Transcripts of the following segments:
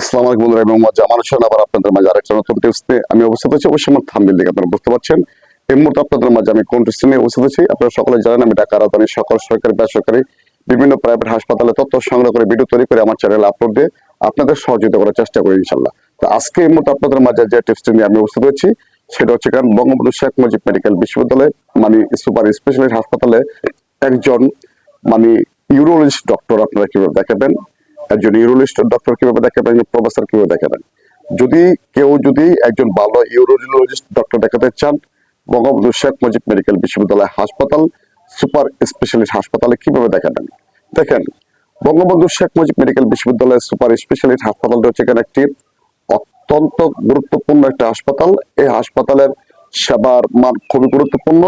আসসালামু আলাইকুম বন্ধুরা এবং মজা মানুষ আবার আপনাদের মাঝে আরেকটা নতুন টিপস আমি অবস্থিত আছি। অবশ্যই আমার থাম্বিল দেখে আপনারা বুঝতে পারছেন। এই মুহূর্তে আপনাদের মাঝে আমি কোন টিপস নিয়ে অবস্থিত আছি, আপনারা সকলে জানেন আমি ঢাকা রাজধানী সকল সরকারি, বেসরকারি, বিভিন্ন প্রাইভেট হাসপাতালে তথ্য সংগ্রহ করে ভিডিও তৈরি করে আমার চ্যানেলে আপলোড দিয়ে আপনাদের সহযোগিতা করার চেষ্টা করি ইনশাল্লাহ তো আজকে এই মুহূর্তে আপনাদের মাঝে যে টিপসটি নিয়ে আমি অবস্থিত হয়েছি, সেটা হচ্ছে কারণ বঙ্গবন্ধু শেখ মুজিব মেডিকেল বিশ্ববিদ্যালয় মানে সুপার স্পেশালিস্ট হাসপাতালে একজন মানে ইউরোলজিস্ট ডক্টর আপনারা কীভাবে দেখাবেন একজন ইউরোলজিস্ট, ডক্টর কীভাবে দেখাবেন একজন প্রফেসর কীভাবে দেখাবেন যদি কেউ যদি একজন ভালো ইউরোলজিস্ট, ডক্টর দেখাতে চান, বঙ্গবন্ধু শেখ মুজিব মেডিকেল বিশ্ববিদ্যালয় হাসপাতাল, সুপার স্পেশালিস্ট হাসপাতালে কীভাবে দেখাবেন দেখেন, বঙ্গবন্ধু শেখ মুজিব মেডিকেল বিশ্ববিদ্যালয় সুপার স্পেশালিস্ট হাসপাতালটা হচ্ছে এখানে একটি অত্যন্ত গুরুত্বপূর্ণ একটা হাসপাতাল। এই হাসপাতালের সেবার মান খুবই গুরুত্বপূর্ণ।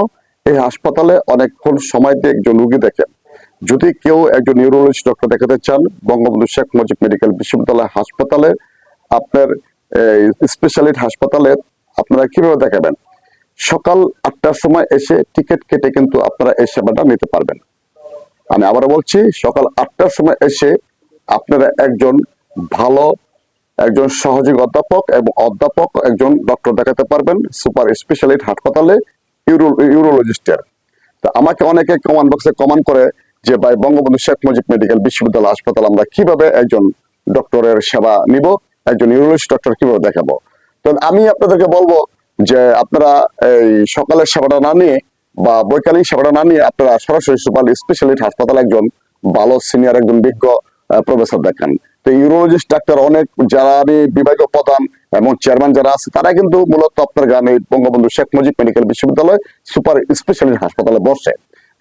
এই হাসপাতালে অনেকক্ষণ সময় দিয়ে একজন রুগী দেখেন যদি কেউ একজন নিউরোলজিস্ট ডক্টর দেখাতে চান, বঙ্গবন্ধু শেখ মুজিব মেডিকেল বিশ্ববিদ্যালয় হাসপাতালে, আপনার স্পেশালিস্ট হাসপাতালে আপনারা কীভাবে দেখাবেন? সকাল আটটার সময় এসে টিকিট কেটে কিন্তু আপনারা এই সেবাটা নিতে পারবেন। আমি আবার বলছি, সকাল আটটার সময় এসে আপনারা একজন ভালো, একজন সহযোগী অধ্যাপক এবং অধ্যাপক, একজন ডক্টর দেখাতে পারবেন সুপার স্পেশালিস্ট হাসপাতালে ইউরো ইউরোলজিস্টের তো আমাকে অনেকে কমেন্ট বক্সে কমেন্ট করে যে ভাই বঙ্গবন্ধু শেখ মুজিব মেডিকেল বিশ্ববিদ্যালয় হাসপাতাল আমরা কীভাবে একজন ডক্টরের সেবা নিব, একজন ইউরোলজিস্ট ডক্টর কীভাবে দেখাবো? তো আমি আপনাদেরকে বলব যে আপনারা এই সকালের সেবাটা না নিয়ে বা বৈকালিক সেবাটা না নিয়ে আপনারা সরাসরি সুপার স্পেশালিস্ট হাসপাতালে একজন ভালো সিনিয়র একজন বিজ্ঞ প্রফেসর দেখান। তো ইউরোলজিস্ট ডাক্তার অনেক যারা আমি বিভাগীয় প্রধান এবং চেয়ারম্যান যারা আছে, তারা কিন্তু মূলত আপনার গ্রামে বঙ্গবন্ধু শেখ মুজিব মেডিকেল বিশ্ববিদ্যালয় সুপার স্পেশালিস্ট হাসপাতালে বসে।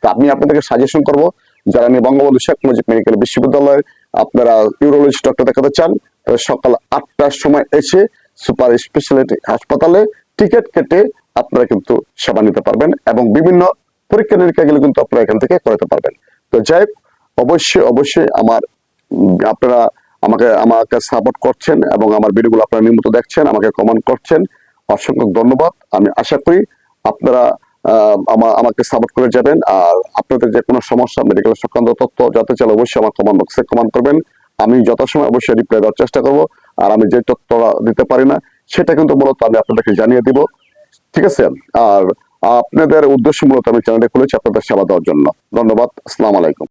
তা আমি আপনাদেরকে সাজেশন করব যারা নিয়ে বঙ্গবন্ধু শেখ মুজিব মেডিকেল বিশ্ববিদ্যালয়, আপনারা ইউরোলজিস্ট ডক্টর দেখাতে চান সকাল আটটার সময় এসে সুপার স্পেশালিটি হাসপাতালে টিকিট কেটে আপনারা কিন্তু সেবা নিতে পারবেন এবং বিভিন্ন পরীক্ষা নিরীক্ষাগুলো কিন্তু আপনারা এখান থেকে করাতে পারবেন। তো যাই অবশ্যই অবশ্যই আমার আপনারা আমাকে আমাকে সাপোর্ট করছেন এবং আমার ভিডিওগুলো আপনারা নিয়মিত দেখছেন, আমাকে কমেন্ট করছেন। অসংখ্য ধন্যবাদ। আমি আশা করি আপনারা আমাকে সাপোর্ট করে যাবেন। আর আপনাদের যে কোনো সমস্যা মেডিকেল সংক্রান্ত তথ্য যাতে চাইলে অবশ্যই আমার কমেন্ট বক্সে কমান্ড করবেন। আমি যথাসময় অবশ্যই রিপ্লাই দেওয়ার চেষ্টা করব। আর আমি যে তথ্যটা দিতে পারি না, সেটা কিন্তু মূলত আমি আপনাদেরকে জানিয়ে দিব। ঠিক আছে? আর আপনাদের উদ্দেশ্য মূলত আমি চ্যানেলটা খুলেছি আপনাদের সেবা দেওয়ার জন্য। ধন্যবাদ। আসসালাম আলাইকুম।